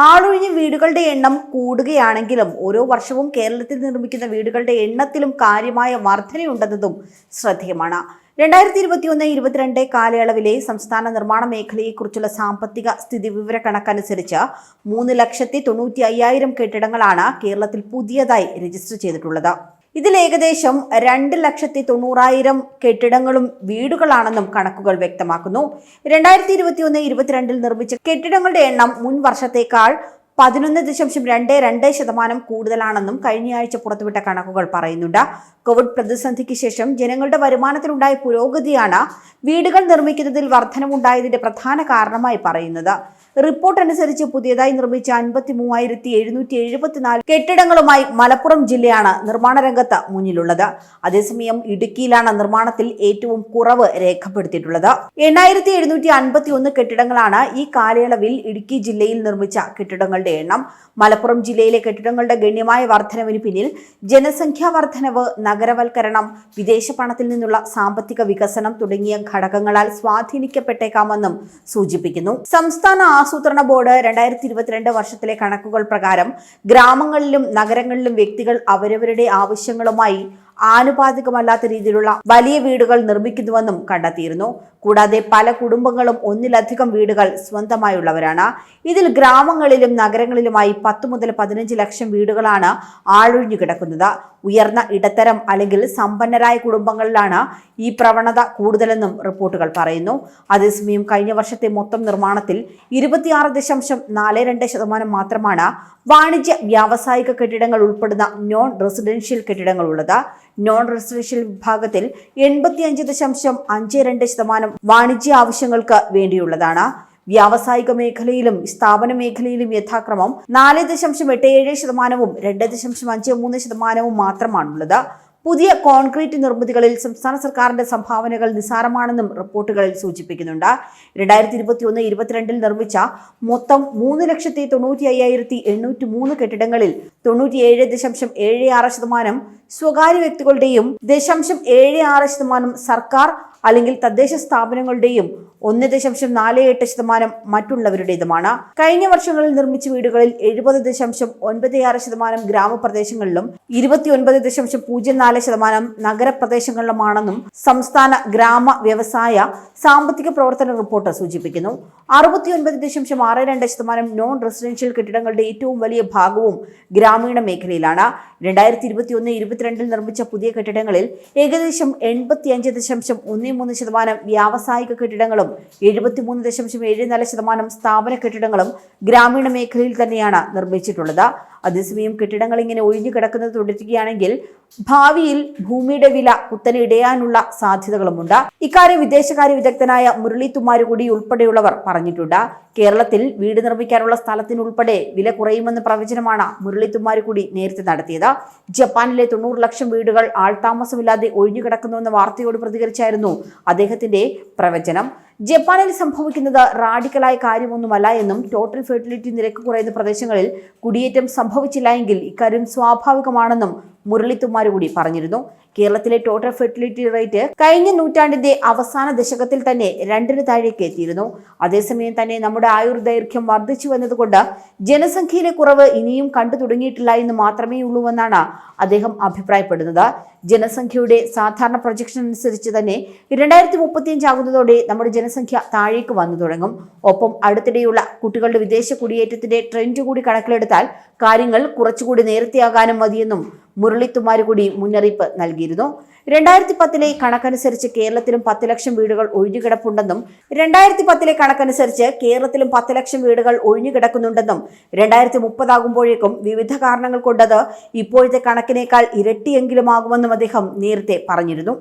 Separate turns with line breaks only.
ആളൊഴിഞ്ഞ വീടുകളുടെ എണ്ണം കൂടുകയാണെങ്കിലും ഓരോ വർഷവും കേരളത്തിൽ നിർമ്മിക്കുന്ന വീടുകളുടെ എണ്ണത്തിലും കാര്യമായ വർധനയുണ്ടെന്നതും ശ്രദ്ധേയമാണ്. രണ്ടായിരത്തി ഇരുപത്തിയൊന്ന് ഇരുപത്തിരണ്ട് കാലയളവിലെ സംസ്ഥാന നിർമ്മാണ മേഖലയെക്കുറിച്ചുള്ള സാമ്പത്തിക സ്ഥിതിവിവര കണക്കനുസരിച്ച് മൂന്ന് ലക്ഷത്തി തൊണ്ണൂറ്റി അയ്യായിരം കെട്ടിടങ്ങളാണ് കേരളത്തിൽ പുതിയതായി രജിസ്റ്റർ ചെയ്തിട്ടുള്ളത്. ഇതിൽ ഏകദേശം രണ്ട് ലക്ഷത്തി തൊണ്ണൂറായിരം കെട്ടിടങ്ങളും വീടുകളാണെന്നും കണക്കുകൾ വ്യക്തമാക്കുന്നു. രണ്ടായിരത്തി ഇരുപത്തിയൊന്ന് ഇരുപത്തിരണ്ടിൽ നിർമ്മിച്ച കെട്ടിടങ്ങളുടെ എണ്ണം മുൻ വർഷത്തേക്കാൾ പതിനൊന്ന് ദശാംശം രണ്ട് രണ്ട് ശതമാനം കൂടുതലാണെന്നും കഴിഞ്ഞയാഴ്ച പുറത്തുവിട്ട കണക്കുകൾ പറയുന്നുണ്ട്. കോവിഡ് പ്രതിസന്ധിക്ക് ശേഷം ജനങ്ങളുടെ വരുമാനത്തിലുണ്ടായ പുരോഗതിയാണ് വീടുകൾ നിർമ്മിക്കുന്നതിൽ വർധനമുണ്ടായതിന്റെ പ്രധാന കാരണമായി പറയുന്നത്. റിപ്പോർട്ട് അനുസരിച്ച് പുതിയതായി നിർമ്മിച്ച അൻപത്തി മൂവായിരത്തി എഴുന്നൂറ്റി എഴുപത്തിനാല് കെട്ടിടങ്ങളുമായി മലപ്പുറം ജില്ലയാണ് നിർമ്മാണ രംഗത്ത് മുന്നിലുള്ളത്. അതേസമയം ഇടുക്കിയിലാണ് നിർമ്മാണത്തിൽ ഏറ്റവും കുറവ് രേഖപ്പെടുത്തിയിട്ടുള്ളത്. എണ്ണായിരത്തി എഴുന്നൂറ്റി അൻപത്തി ഒന്ന് കെട്ടിടങ്ങളാണ് ഈ കാലയളവിൽ ഇടുക്കി ജില്ലയിൽ നിർമ്മിച്ച കെട്ടിടങ്ങളുടെ എണ്ണം. മലപ്പുറം ജില്ലയിലെ കെട്ടിടങ്ങളുടെ ഗണ്യമായ വർധനവിന് പിന്നിൽ ജനസംഖ്യാ വർധനവ് നഗരവൽക്കരണം വിദേശ പണത്തിൽ നിന്നുള്ള സാമ്പത്തിക വികസനം തുടങ്ങിയ ഘടകങ്ങളാൽ സ്വാധീനിക്കപ്പെട്ടേക്കാമെന്നും സൂചിപ്പിക്കുന്നു. സംസ്ഥാന ബോർഡ് രണ്ടായിരത്തി ഇരുപത്തിരണ്ട് വർഷത്തിലെ കണക്കുകൾ പ്രകാരം ഗ്രാമങ്ങളിലും നഗരങ്ങളിലും വ്യക്തികൾ അവരവരുടെ ആവശ്യങ്ങളുമായി ആനുപാതികമല്ലാത്ത രീതിയിലുള്ള വലിയ വീടുകൾ നിർമ്മിക്കുന്നുവെന്നും കണ്ടെത്തിയിരുന്നു. കൂടാതെ പല കുടുംബങ്ങളും ഒന്നിലധികം വീടുകൾ സ്വന്തമായുള്ളവരാണ്. ഇതിൽ ഗ്രാമങ്ങളിലും നഗരങ്ങളിലുമായി പത്ത് മുതൽ പതിനഞ്ച് ലക്ഷം വീടുകളാണ് ആഴൊഴിഞ്ഞു കിടക്കുന്നത്. ഉയർന്ന ഇടത്തരം അല്ലെങ്കിൽ സമ്പന്നരായ കുടുംബങ്ങളിലാണ് ഈ പ്രവണത കൂടുതലെന്നും റിപ്പോർട്ടുകൾ പറയുന്നു. അതേസമയം കഴിഞ്ഞ വർഷത്തെ മൊത്തം നിർമ്മാണത്തിൽ ഇരുപത്തിയാറ് ദശാംശം നാല് രണ്ട് ശതമാനം മാത്രമാണ് വാണിജ്യ വ്യാവസായിക കെട്ടിടങ്ങൾ ഉൾപ്പെടുന്ന നോൺ റെസിഡൻഷ്യൽ കെട്ടിടങ്ങൾ ഉള്ളത് നോൺ റെസിഡൻഷ്യൽ വിഭാഗത്തിൽ എൺപത്തിയഞ്ച് ദശാംശം അഞ്ച് രണ്ട് ശതമാനം വാണിജ്യ ആവശ്യങ്ങൾക്ക് വേണ്ടിയുള്ളതാണ്. വ്യാവസായിക മേഖലയിലും സ്ഥാപന മേഖലയിലും യഥാക്രമം നാല് ദശാംശം എട്ട് ഏഴ് ശതമാനവും രണ്ട് ദശാംശം അഞ്ച് മൂന്ന് ശതമാനവും മാത്രമാണുള്ളത്. പുതിയ കോൺക്രീറ്റ് നിർമ്മിതികളിൽ സംസ്ഥാന സർക്കാരിന്റെ സംഭാവനകൾ നിസ്സാരമാണെന്നും റിപ്പോർട്ടുകളിൽ സൂചിപ്പിക്കുന്നുണ്ട്. രണ്ടായിരത്തി ഇരുപത്തി ഒന്ന് ഇരുപത്തിരണ്ടിൽ നിർമ്മിച്ച മൊത്തം മൂന്ന് ലക്ഷത്തി തൊണ്ണൂറ്റി അയ്യായിരത്തി എണ്ണൂറ്റി മൂന്ന് കെട്ടിടങ്ങളിൽ തൊണ്ണൂറ്റിയേഴ് ദശാംശം ഏഴ് ആറ് ശതമാനം സ്വകാര്യ വ്യക്തികളുടെയും ദശാംശം ഏഴ് ആറ് ശതമാനം സർക്കാർ അല്ലെങ്കിൽ തദ്ദേശ സ്ഥാപനങ്ങളുടെയും ഒന്ന് ദശാംശം നാല് എട്ട് ശതമാനം മറ്റുള്ളവരുടേതുമാണ്. കഴിഞ്ഞ വർഷങ്ങളിൽ നിർമ്മിച്ച വീടുകളിൽ എഴുപത് ദശാംശം ഒൻപത് ആറ് ശതമാനം ഗ്രാമപ്രദേശങ്ങളിലും ഇരുപത്തിയൊൻപത് ദശാംശം പൂജ്യം നാല് ശതമാനം നഗരപ്രദേശങ്ങളിലുമാണെന്നും സംസ്ഥാന ഗ്രാമ വ്യവസായ സാമ്പത്തിക പ്രവർത്തന റിപ്പോർട്ട് സൂചിപ്പിക്കുന്നു. അറുപത്തിയൊൻപത് ദശാംശം ആറ് രണ്ട് ശതമാനം നോൺ റെസിഡൻഷ്യൽ കെട്ടിടങ്ങളുടെ ഏറ്റവും വലിയ ഭാഗവും ഗ്രാമീണ മേഖലയിലാണ്. രണ്ടായിരത്തി ഇരുപത്തിയൊന്ന് ഇരുപത്തിരണ്ടിൽ നിർമ്മിച്ച പുതിയ കെട്ടിടങ്ങളിൽ ഏകദേശം എൺപത്തിയഞ്ച് ദശാംശം ഒന്ന് മൂന്ന് ശതമാനം വ്യാവസായിക കെട്ടിടങ്ങളും എഴുപത്തിമൂന്ന് ദശാംശം ഏഴ് നാല് ശതമാനം സ്ഥാപന കെട്ടിടങ്ങളും ഗ്രാമീണ മേഖലയിൽ തന്നെയാണ് നിർമ്മിച്ചിട്ടുള്ളത്. അതേസമയം കെട്ടിടങ്ങൾ ഇങ്ങനെ ഒഴിഞ്ഞു കിടക്കുന്നത് തുടരുകയാണെങ്കിൽ ഭാവിയിൽ ഭൂമിയുടെ വില കുത്തനെ ഇടയാനുള്ള സാധ്യതകളുമുണ്ട്. ഇക്കാര്യം വിദേശകാര്യ വിദഗ്ധനായ മുരളി തുമാരുകൂടി ഉൾപ്പെടെയുള്ളവർ പറഞ്ഞിട്ടുണ്ട്. കേരളത്തിൽ വീട് നിർമ്മിക്കാനുള്ള സ്ഥലത്തിനുൾപ്പെടെ വില കുറയുമെന്ന പ്രവചനമാണ് മുരളി തുമാരുകൂടി നേരത്തെ നടത്തിയത്. ജപ്പാനിലെ തൊണ്ണൂറ് ലക്ഷം വീടുകൾ ആൾതാമസമില്ലാതെ ഒഴിഞ്ഞു കിടക്കുന്നുവെന്ന വാർത്തയോട് പ്രതികരിച്ചായിരുന്നു അദ്ദേഹത്തിന്റെ പ്രവചനം. ജപ്പാനിൽ സംഭവിക്കുന്നത് റാഡിക്കലായ കാര്യമൊന്നുമല്ല എന്നും ടോട്ടൽ ഫെർട്ടിലിറ്റി നിരക്ക് കുറയുന്ന പ്രദേശങ്ങളിൽ കുടിയേറ്റം സംഭവിച്ചില്ല എങ്കിൽ ഇക്കാര്യം സ്വാഭാവികമാണെന്നും മുരളിത്തുമാർ കൂടി പറഞ്ഞിരുന്നു. കേരളത്തിലെ ടോട്ടൽ ഫെർട്ടിലിറ്റി റേറ്റ് കഴിഞ്ഞ നൂറ്റാണ്ടിന്റെ അവസാന ദശകത്തിൽ തന്നെ രണ്ടിന് താഴേക്ക് എത്തിയിരുന്നു. അതേസമയം തന്നെ നമ്മുടെ ആയുർദൈർഘ്യം വർദ്ധിച്ചു വന്നതുകൊണ്ട് ജനസംഖ്യയിലെ കുറവ് ഇനിയും കണ്ടു തുടങ്ങിയിട്ടില്ല എന്ന് മാത്രമേ ഉള്ളൂവെന്നാണ് അദ്ദേഹം അഭിപ്രായപ്പെടുന്നത്. ജനസംഖ്യയുടെ സാധാരണ പ്രൊജക്ഷൻ അനുസരിച്ച് തന്നെ രണ്ടായിരത്തി മുപ്പത്തിയഞ്ച് ആകുന്നതോടെ നമ്മുടെ ജനസംഖ്യ താഴേക്ക് വന്നു തുടങ്ങും. ഒപ്പം അടുത്തിടെയുള്ള കുട്ടികളുടെ വിദേശ കുടിയേറ്റത്തിന്റെ ട്രെൻഡ് കൂടി കണക്കിലെടുത്താൽ കാര്യങ്ങൾ കുറച്ചുകൂടി നേരത്തെയാകാനും മതിയെന്നും മുരളിത്തുമാര് കൂടി മുന്നറിയിപ്പ് നൽകിയിരുന്നു. രണ്ടായിരത്തി പത്തിലെ കണക്കനുസരിച്ച് കേരളത്തിലും പത്ത് ലക്ഷം വീടുകൾ ഒഴിഞ്ഞുകിടപ്പുണ്ടെന്നും രണ്ടായിരത്തി പത്തിലെ കണക്കനുസരിച്ച് കേരളത്തിലും പത്ത് ലക്ഷം വീടുകൾ ഒഴിഞ്ഞുകിടക്കുന്നുണ്ടെന്നും രണ്ടായിരത്തി മുപ്പതാകുമ്പോഴേക്കും വിവിധ കാരണങ്ങൾ കൊണ്ടത് ഇപ്പോഴത്തെ കണക്കിനേക്കാൾ ഇരട്ടിയെങ്കിലും ആകുമെന്നും അദ്ദേഹം നേരത്തെ പറഞ്ഞിരുന്നു.